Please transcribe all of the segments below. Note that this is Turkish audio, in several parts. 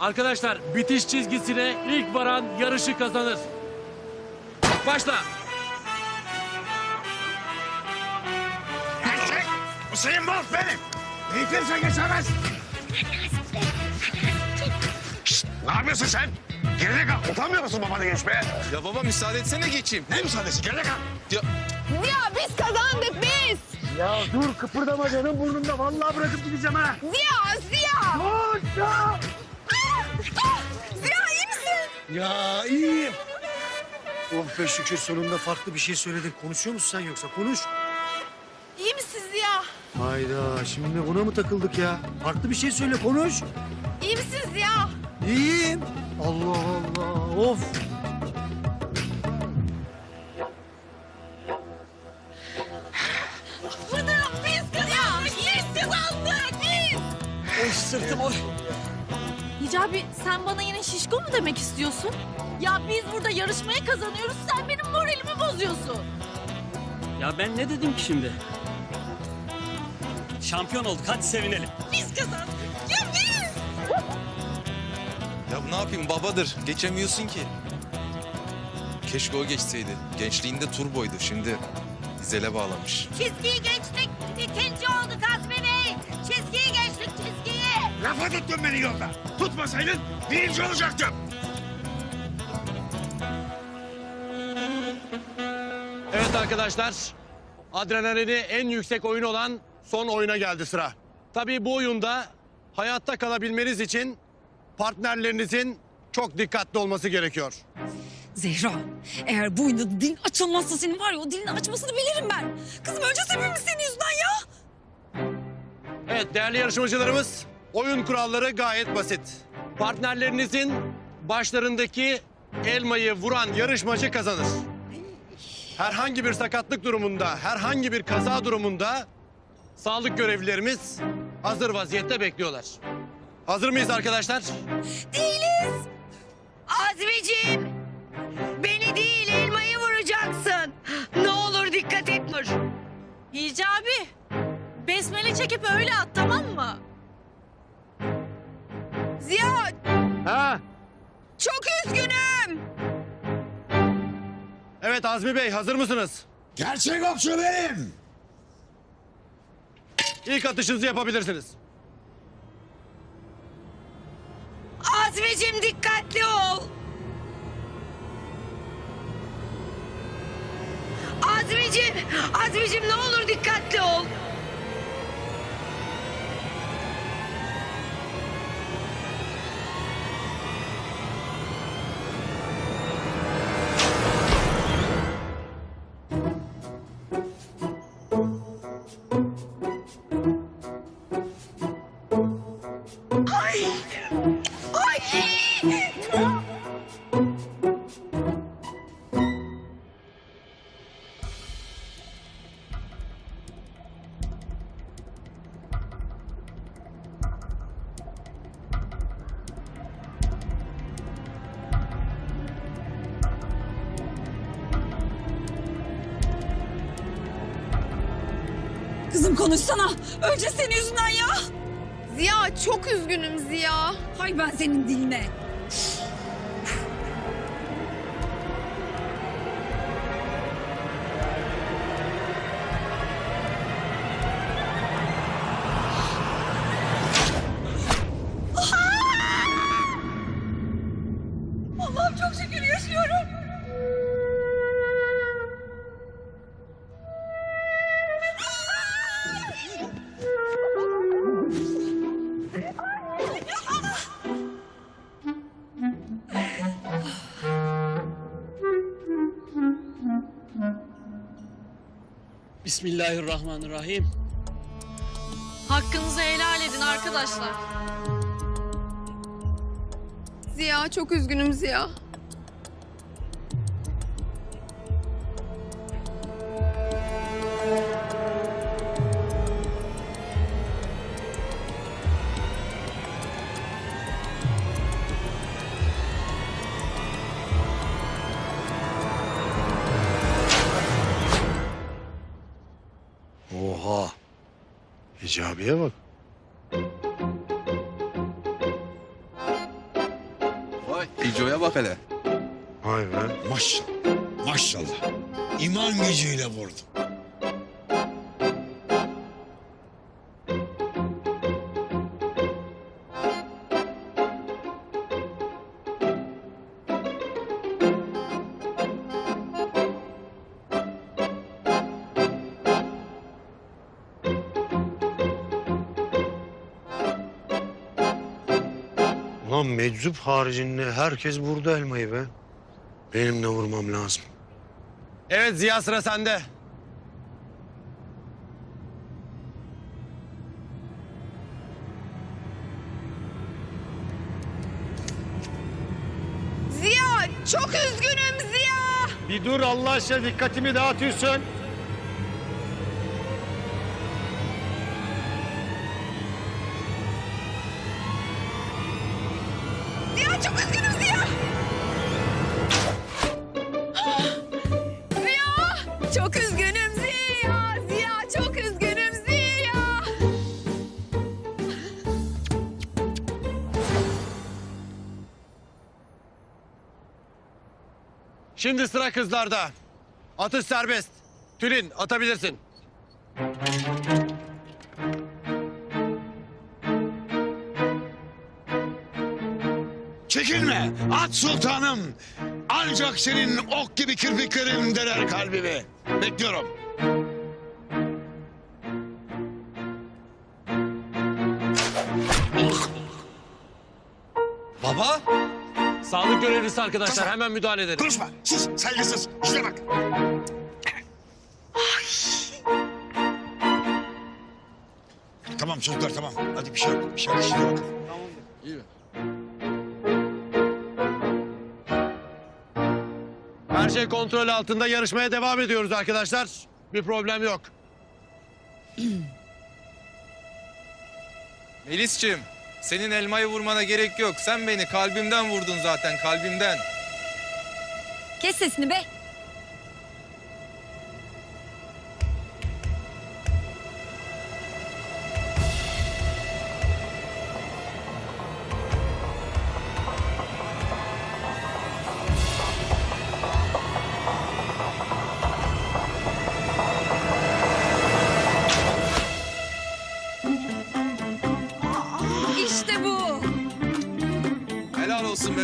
Arkadaşlar bitiş çizgisine ilk varan yarışı kazanır. Başla. Erkek! Hüseyin Bolt benim. Beni kimse geçemez. Şşt, ne yapıyorsun sen? Geride kal. Utanmıyor musun babanı geçmeye? Ya baba müsaade etsene geçeyim. Ne müsaadesi? Geride kal. Ya Ziya biz kazandık biz. Ya dur kıpırdama canım burnumda. Vallahi bırakıp gideceğim ha. Ziya, Ziya. Dur ya. Ah. Ziya iyi misin? Ya iyiyim. Oh be şükür sonunda farklı bir şey söyledin. Konuşuyor musun sen yoksa? Konuş. İyi misin Ziya? Hayda şimdi buna mı takıldık ya? Farklı bir şey söyle konuş. İyi misin Ziya? İyiyim. Allah Allah of. Hicabi sen bana yine şişko mu demek istiyorsun? Ya biz burada yarışmaya kazanıyoruz sen benim moralimi bozuyorsun. Ya ben ne dedim ki şimdi? Şampiyon olduk hadi sevinelim. Biz kazandık. Ya biz. ya ne yapayım babadır. Geçemiyorsun ki. Keşke o geçseydi. Gençliğinde turboydu. Şimdi dizele bağlamış. Çizgiyi geçtik. İkinci olduk Azmi Bey. Çizgiyi geçtik çizgiyi. Lafa tuttun beni yolda. Tutmasaydın birinci olacaktım. Evet arkadaşlar. Adrenalini en yüksek oyun olan son oyuna geldi sıra. Tabii bu oyunda hayatta kalabilmeniz için partnerlerinizin çok dikkatli olması gerekiyor. Zehra, eğer bu oyunda dilin açılmazsa senin var ya o dilini açmasını bilirim ben. Kızım önce hepimiz senin yüzünden ya. Evet değerli yarışmacılarımız, oyun kuralları gayet basit. Partnerlerinizin başlarındaki elmayı vuran yarışmacı kazanır. Herhangi bir sakatlık durumunda, herhangi bir kaza durumunda sağlık görevlilerimiz hazır vaziyette bekliyorlar. Hazır mıyız arkadaşlar? Değiliz. Azmiciğim. Beni değil elmayı vuracaksın. Ne olur dikkat et Nur. Hicabi. Besmele çekip öyle at tamam mı? Ziya Ha? çok üzgünüm. Evet Azmi Bey hazır mısınız? Gerçek okçu benim. İlk atışınızı yapabilirsiniz. Azmiciğim dikkatli ol. Azmiciğim, Azmiciğim ne olur dikkatli ol. Kızım konuşsana. Önce senin yüzünden ya. Ziya çok üzgünüm Ziya. Hay ben senin diline. Bismillahirrahmanirrahim. Hakkınızı helal edin arkadaşlar. Ziya çok üzgünüm Ziya. Hatice bak. Vay İco'ya bak hele. Vay be. Maşallah. Maşallah. İman gücüyle vurdu. Ulan meczup haricinde herkes vurdu elmayı be. Benim de vurmam lazım. Evet Ziya sıra sende. Ziya çok üzgünüm Ziya. Bir dur Allah aşkına dikkatimi dağıtıyorsun. Şimdi sıra kızlarda. Atış serbest. Tülin atabilirsin. Çekinme. At sultanım. Ancak senin ok gibi kirpiklerin deler kalbimi. Bekliyorum. Görevlisi arkadaşlar hemen müdahale edelim. Konuşma. Sus. Saygısız. Şuna bak. Tamam çocuklar tamam. Hadi bir şey yok. Bir şey yok. İşine bakın. Her şey kontrol altında yarışmaya devam ediyoruz arkadaşlar. Bir problem yok. Melis'ciğim senin elmayı vurmana gerek yok. Sen beni kalbimden vurdun zaten kalbimden. Kes sesini be.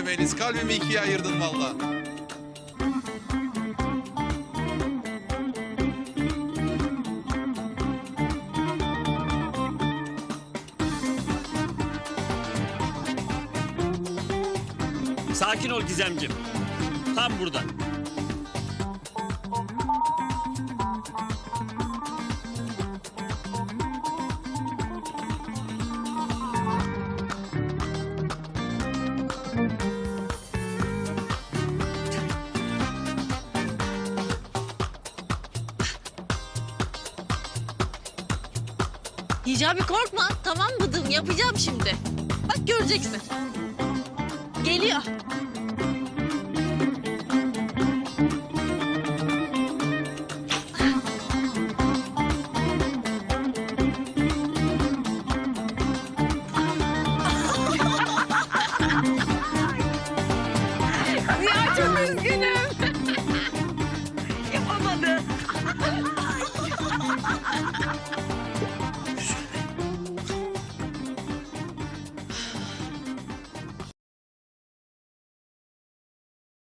Melis. Kalbimi ikiye ayırdın valla. Sakin ol Gizemcim. Tam burada. Hicabi korkma. Tamam bıdım yapacağım şimdi. Bak göreceksin. Geliyor. Ziya çok üzgünüm. Yapamadı.